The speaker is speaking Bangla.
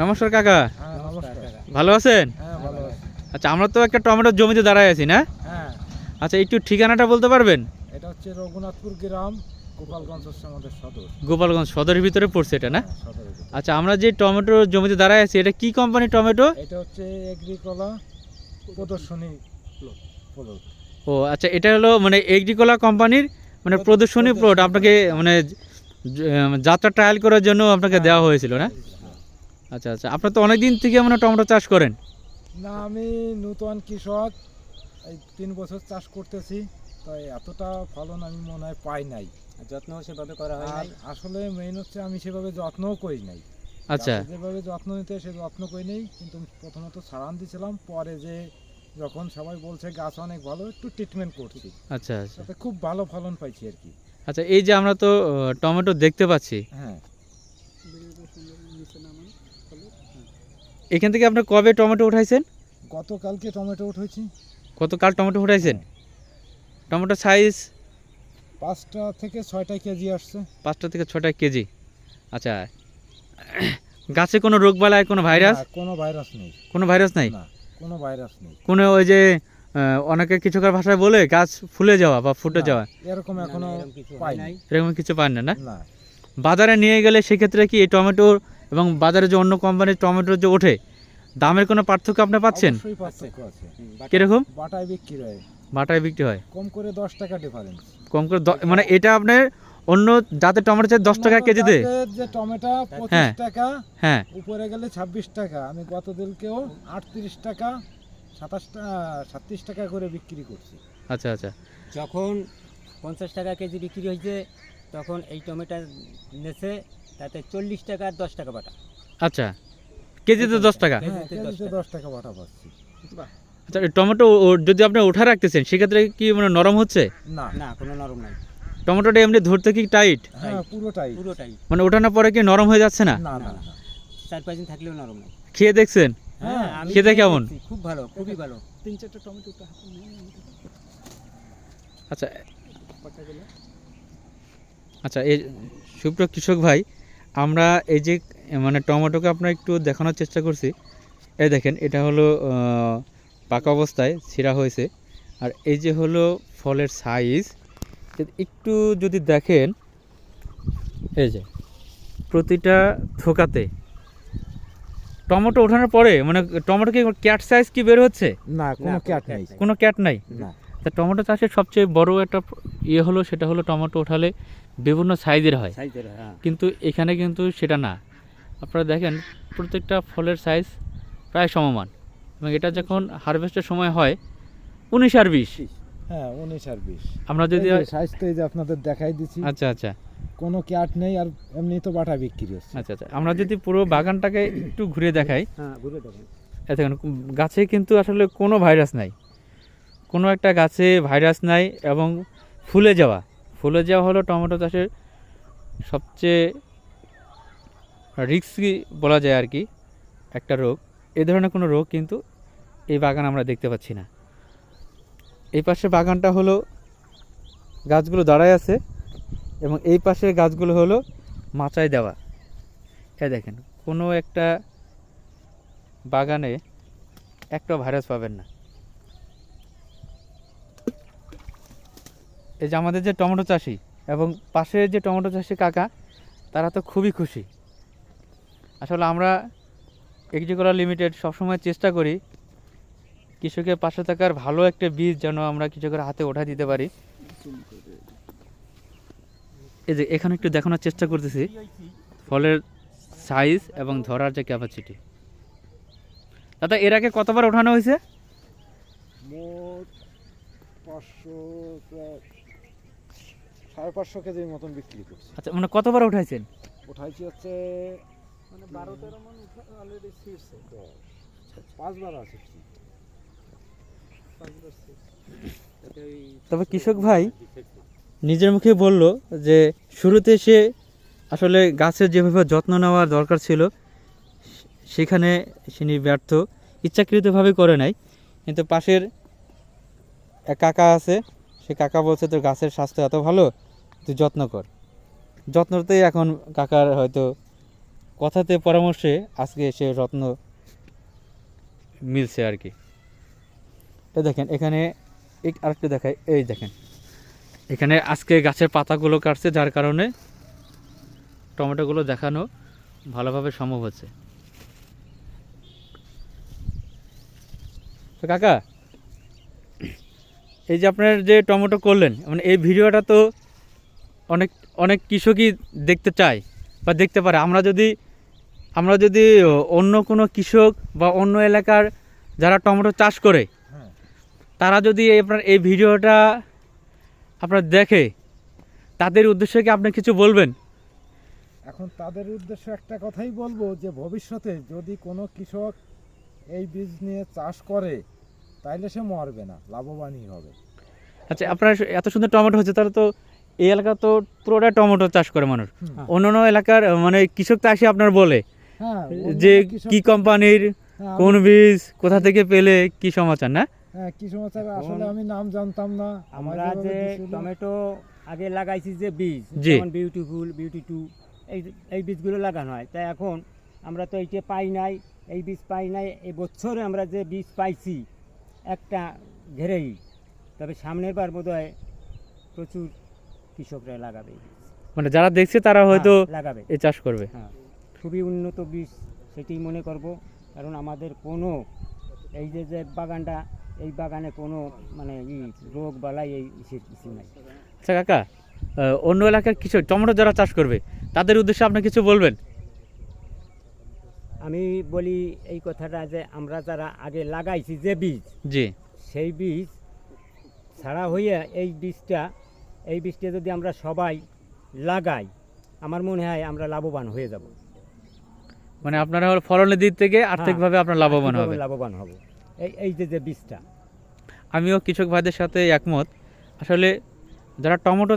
নমস্কার কাকা। ভালো আছেন? আচ্ছা আমরা তো একটা টমেটোর জমিতে দাঁড়ায় আছি, না? আচ্ছা একটু ঠিকানাটা বলতে পারবেন? এটা হচ্ছে রঘুনাথপুর গ্রাম গোপালগঞ্জ আমাদের সদর গোপালগঞ্জ সদরের ভিতরে পড়ছে এটা, না? আচ্ছা আমরা যে টমেটোর জমিতে দাঁড়ায় আছি, এটা কি কোম্পানির টমেটো? এটা হচ্ছে এগ্রিকলা প্রদর্শনী ও আচ্ছা এটা হলো মানে এগ্রিকোলা কোম্পানির মানে প্রদর্শনী প্লট আপনাকে মানে যাত্রা ট্রায়াল করার জন্য আপনাকে দেওয়া হয়েছিল, না? আচ্ছা আচ্ছা। আপনার তো অনেক দিন থেকে মানে টমেটো চাষ করেন? না আমি নূতন কৃষক। এই তিন বছর চাষ করতেছি তাই এতটা ফলন আমি মনে হয় পাই নাই। যত্ন সেভাবে করা হয় আর নাই আসলে মেইন হচ্ছে আমি সেভাবে যত্নও করি নাই। আচ্ছা। যেভাবে যত্ন নিতে সে যত্ন করি নাই। কিন্তু প্রথমত সারান দিছিলাম পরে যে যখন সবাই বলছে গাছ অনেক ভালো একটু ট্রিটমেন্ট করছি। আচ্ছা আচ্ছা। খুব ভালো ফলন পাইছি আর কি। আচ্ছা এই যে আমরা তো টমেটো দেখতে পাচ্ছি। হ্যাঁ। এখান থেকে আপনি কবে টমেটো উঠাইছেন? গতকালকে টমেটো উঠেছি। কতকাল টমেটো উঠাইছেন? টমেটো সাইজ পাঁচটা থেকে ছয়টা কেজি আসছে। পাঁচটা থেকে ছটা কেজি। আচ্ছা গাছে কোনো রোগ বালায় কোনো ভাইরাস? কোনো ভাইরাস নেই। কোনো ভাইরাস নাই? না কোনো ভাইরাস নেই। কোনো ওই যে অনেকে কিছুকার ভাষায় বলে গাছ ফুলে যাওয়া বা ফুটে যাওয়া। এরকম এখনও পাইনি। নাই। এরকম কিছু পান না না? না। বাজারে নিয়ে গেলে সেক্ষেত্রে কি এই টমেটোর এবং বাজারে যে অন্য কোম্পানির টমেটো যে ওঠে দামের কোনো পার্থক্য আপনি পাচ্ছেন? কীরকম? বাটায় বিক্রি হয়। বাটায় বিক্রি হয়? কম করে দশ টাকা ডিফারেন্স কম করে দ- মানে এটা আপনার অন্য জাতের টমেটো চাই দশ টাকা কেজিতে? যে টমেটো পঁচিশ হ্যাঁ। টাকা হ্যাঁ। উপরে গেলে ছাব্বিশ টাকা। আমি গত দিনকেও আটত্রিশ টাকা সাতাশ টাকা সাতত্রিশ টাকা করে বিক্রি করছি। আচ্ছা আচ্ছা। যখন পঞ্চাশ টাকা কেজি বিক্রি হয়েছে তখন এই টমেটো নেছে তাতে চল্লিশ টাকা আর দশ টাকা বাটা। আচ্ছা কেজিতে দশ টাকা? হ্যাঁ কেজিতে দশ টাকা। দশ টাকা বাটা পাচ্ছি। আচ্ছা এই টমেটো ও- যদি আপনি ওঠা রাখতেছেন সেক্ষেত্রে কি মানে নরম হচ্ছে? না। না কোনো নরম নাই। টমেটোটা এমনি ধরতে কি টাইট হ্যাঁ পুরোটাই পুরোটাই মানে ওঠানোর পরে কি নরম হয়ে যাচ্ছে না? না না না। না। চার পাঁচ দিন থাকলেও নরম নাই। খেয়ে দেখছেন? হ্যাঁ, আমি খেতে খেয়ে কেমন? দেখছি, খুব ভালো খুবই ভালো। তিন চারটে টমেটো আচ্ছা আচ্ছা এই সুপ্রিয় কৃষক ভাই আমরা এই যে মানে টমেটোকে আপনার একটু দেখানোর চেষ্টা করছি। এই দেখেন এটা হলো পাকা অবস্থায় ছিঁড়া হয়েছে। আর এই যে হলো ফলের সাইজ একটু যদি দেখেন এই যে প্রতিটা থোকাতে। টমেটো ওঠানোর পরে মানে টমেটো কি ক্যাট সাইজ কি বের হচ্ছে? না কোনো কোনো ক্যাট নেই। কোনো ক্যাট নাই? না। তা টমেটো চাষের সবচেয়ে বড় একটা ইয়ে হলো সেটা হলো টমেটো ওঠালে বিভিন্ন সাইজের হয়। সাইজের হ্যাঁ কিন্তু এখানে কিন্তু সেটা না। আপনারা দেখেন প্রত্যেকটা ফলের সাইজ প্রায় সমমান এবং এটা যখন হারভেস্টের সময় হয় উনিশ আর বিশ। হ্যাঁ উনিশ আর বিশ। আমরা যদি সাইজ তো যে আপনাদের দেখাই দিচ্ছি আচ্ছা আচ্ছা। কোনো ক্যাট নেই আর এমনি তো বাটা বিক্রি হচ্ছে। আচ্ছা আচ্ছা। আমরা যদি পুরো বাগানটাকে একটু ঘুরে দেখাই। হ্যাঁ ঘুরে দেখেন দেখেন গাছে কিন্তু আসলে কোনো ভাইরাস নাই। কোনো একটা গাছে ভাইরাস নাই এবং ফুলে যাওয়া। ফুলে যাওয়া হলো টমেটো চাষের সবচেয়ে রিস্কি বলা যায় আর কি, একটা রোগ। এই ধরনের কোনো রোগ কিন্তু এই বাগান আমরা দেখতে পাচ্ছি না। এই পাশে বাগানটা হলো গাছগুলো দাঁড়ায় আছে এবং এই পাশের গাছগুলো হলো মাচায় দেওয়া। এ দেখেন, কোনো একটা বাগানে একটা ভাইরাস পাবেন না। এই যে আমাদের যে টমেটো চাষি এবং পাশের যে টমেটো চাষি কাকা, তারা তো খুবই খুশি। আসলে আমরা এগ্রিকোলা লিমিটেড সবসময় চেষ্টা করি কৃষকের পাশে থাকার ভালো একটা বীজ যেন আমরা কৃষকের হাতে ওঠা দিতে পারি। এই যে এখানে একটু দেখানোর চেষ্টা করতেছি, ফলের সাইজ এবং ধরার যে ক্যাপাসিটি দাদা, এর আগে কতবার ওঠানো হয়েছে? সাড়ে পাঁচশো কেজির মতন বিক্রি করছি। আচ্ছা মানে কতবার উঠাইছেন? উঠাইছি হচ্ছে মানে বারো তেরো মন অলরেডি পাঁচবার আছে তবে কৃষক ভাই নিজের মুখে বলল যে শুরুতে সে আসলে গাছের যেভাবে যত্ন নেওয়ার দরকার ছিল সেখানে তিনি ব্যর্থ ইচ্ছাকৃতভাবে করে নাই। কিন্তু পাশের এক কাকা আছে সে কাকা বলছে তোর গাছের স্বাস্থ্য এত ভালো তুই যত্ন কর। যত্নতেই এখন কাকার হয়তো কথাতে পরামর্শে আজকে এসে রত্ন মিলছে আর কি। তো দেখেন, এখানে এক- আরেকটু দেখাই, এই দেখেন। এখানে আজকে গাছের পাতাগুলো কাটছে, যার কারণে টমেটোগুলো দেখানো ভালোভাবে সম্ভব হচ্ছে। তো কাকা, এই যে আপনার যে টমেটো করলেন মানে এই ভিডিওটা তো অনেক অনেক কৃষকই দেখতে চায় বা দেখতে পারে। আমরা যদি আমরা যদি অন্য কোনো কৃষক বা অন্য এলাকার যারা টমেটো চাষ করে তারা যদি আপনার এই ভিডিওটা আপনার দেখে তাদের উদ্দেশ্যে কি আপনি কিছু বলবেন? এখন তাদের উদ্দেশ্যে একটা কথাই বলব যে ভবিষ্যতে যদি কোনো কৃষক এই বীজ নিয়ে চাষ করে তাইলে সে মরবে না লাভবানই হবে। আচ্ছা আপনার এত সুন্দর টমেটো হচ্ছে তাহলে তো এই এলাকা তো পুরোটা টমেটো চাষ করে মানুষ। হুম। অন্য অন্য এলাকার মানে কৃষক তো আসে আপনার বলে। হ্যাঁ যে কি কোম্পানির হ্যাঁ, কোন বীজ কোথা থেকে পেলে কি সমাচার না? হ্যাঁ কি সমাচার? আসলে আমি নাম জানতাম না। আমরা যে টমেটো আগে লাগাইছি যে বীজ। যেমন বিউটিফুল বিউটি টু এই এই বীজগুলো লাগানো হয়। তাই এখন আমরা তো এইটা পাই নাই এই বীজ পাই নাই। এই বছরে আমরা যে বীজ পাইছি একটা ঘেরেই। তবে সামনের বার বোধ হয় প্রচুর কৃষকরা লাগাবে মানে যারা দেখছে তারা হয়তো হ্যাঁ, লাগাবে। এই চাষ করবে। হ্যাঁ খুবই উন্নত বীজ সেটি মনে করব। কারণ আমাদের কোনো এই যে যে বাগানটা এই বাগানে কোনো মানে ই রোগ বালাই এই ইসের কিছু নাই। আচ্ছা কাকা অন্য এলাকার কৃষক টমেটো যারা চাষ করবে তাদের উদ্দেশ্যে আপনি কিছু বলবেন? আমি বলি এই কথাটা যে আমরা যারা আগে লাগাইছি যে বীজ জি। সেই বীজ ছাড়া হইয়া এই বীজটা এই বীজটা যদি আমরা সবাই লাগাই আমার মনে হয় আমরা লাভবান হয়ে যাব। মানে আপনারা হল ফলনের দিক থেকে আর্থিকভাবে আপনার লাভবান হবে। লাভবান হব। এই এই যে যে বীজটা আমিও কৃষক ভাইদের সাথে একমত। আসলে যারা টমেটো